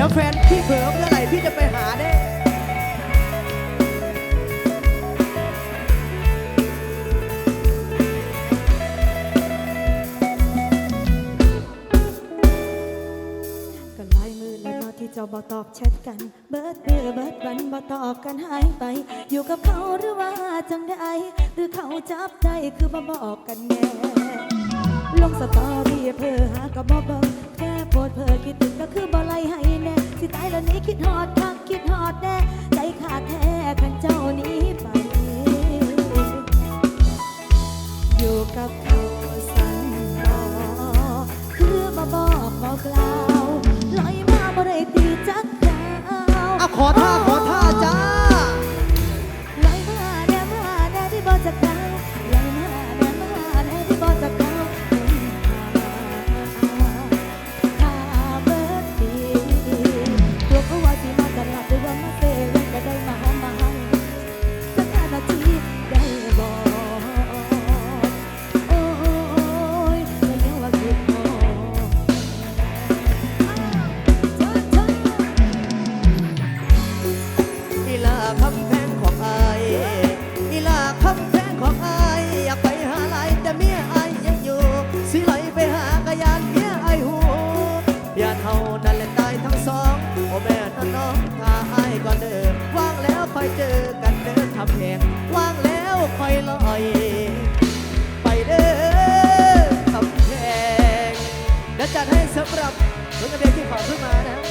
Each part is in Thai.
ดี๋ยวแฟนพี่เผลอเมื่อไหร่พี่จะไปหาเด้ ก็หลายมือแล้วเนาะที่เจ้าบ่ตอบแชทกัน เบิดเดือเบิดวันบ่ตอบกันหายไป อยู่กับเขาหรือว่าจังใดหรือเขาจับได้คือบ่บอกกันแน่ลงสตอรี่เพื่อหากับบ่เบิ่ง แค่โพดเพ้อคิดถึงก็คือบ่ไลให้แน่สิตายแล้วนี้คิดฮอดคักคิดฮอดแน่ใจขาดแท้คันเจ้านี้ไป อยู่กับเขาสั่นต่อคือบ่บอกบอกกล่าวลอยมาบ่ได้ตีจักดาวอะขอท่าขอ ถ้าอายก่อนเดิมว่างแล้วค่อยเจอกันเดิมทำแพงว่างแล้วค่อยลอย ไปเด้อทำแพงและจัดให้สำหรับรถกระเบียนที่ขอขึ้นมานะ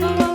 Bye.